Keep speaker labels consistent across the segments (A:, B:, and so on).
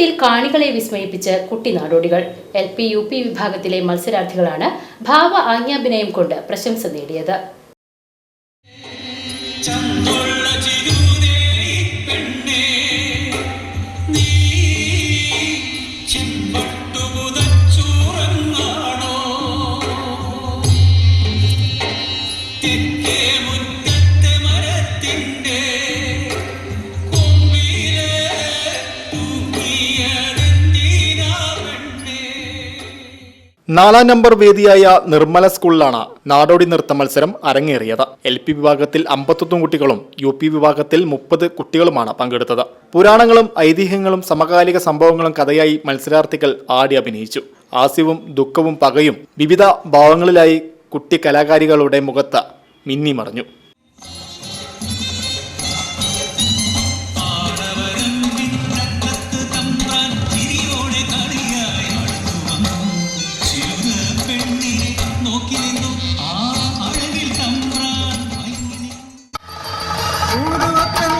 A: കലോത്സവത്തിൽ കാണികളെ വിസ്മയിപ്പിച്ച് കുട്ടി നാടോടികൾ. എൽ പി യു പി വിഭാഗത്തിലെ മത്സരാർത്ഥികളാണ് ഭാവ ആജ്ഞാഭിനയം കൊണ്ട് പ്രശംസ നേടിയത്.
B: Thank ചിരുതേ
C: നാലാം നമ്പർ വേദിയായ നിർമ്മല സ്കൂളിലാണ് നാടോടി നൃത്ത മത്സരം അരങ്ങേറിയത്. എൽ പി വിഭാഗത്തിൽ അമ്പത്തൊന്ന് കുട്ടികളും യു പി വിഭാഗത്തിൽ മുപ്പത് കുട്ടികളുമാണ് പങ്കെടുത്തത്. പുരാണങ്ങളും ഐതിഹ്യങ്ങളും സമകാലിക സംഭവങ്ങളും കഥയായി മത്സരാർത്ഥികൾ ആടി അഭിനയിച്ചു. ആസ്യവും ദുഃഖവും പകയും വിവിധ ഭാവങ്ങളിലായി കുട്ടി കലാകാരികളുടെ മുഖത്ത് മിന്നി
B: の中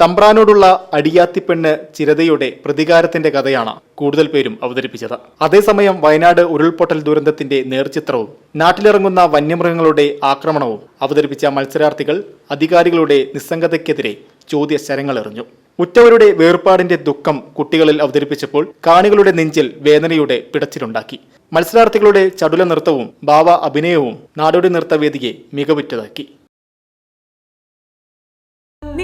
C: തമ്പ്രാനോടുള്ള അടിയാത്തിപ്പെണ്ണ് ചിരതയുടെ പ്രതികാരത്തിന്റെ കഥയാണ് കൂടുതൽ പേരും അവതരിപ്പിച്ചത്. അതേസമയം വയനാട് ഉരുൾപൊട്ടൽ ദുരന്തത്തിന്റെ നേർചിത്രവും നാട്ടിലിറങ്ങുന്ന വന്യമൃഗങ്ങളുടെ ആക്രമണവും അവതരിപ്പിച്ച മത്സരാർത്ഥികൾ അധികാരികളുടെ നിസ്സംഗതയ്ക്കെതിരെ ചോദ്യശരങ്ങൾ എറിഞ്ഞു. ഉറ്റവരുടെ വേർപാടിന്റെ ദുഃഖം കുട്ടികളിൽ അവതരിപ്പിച്ചപ്പോൾ കാണികളുടെ നെഞ്ചിൽ വേദനയുടെ പിടച്ചിലുണ്ടാക്കി. മത്സരാർത്ഥികളുടെ ചടുല നൃത്തവും ഭാവ അഭിനയവും നാടോടി നൃത്തവേദിയെ മികവുറ്റതാക്കി.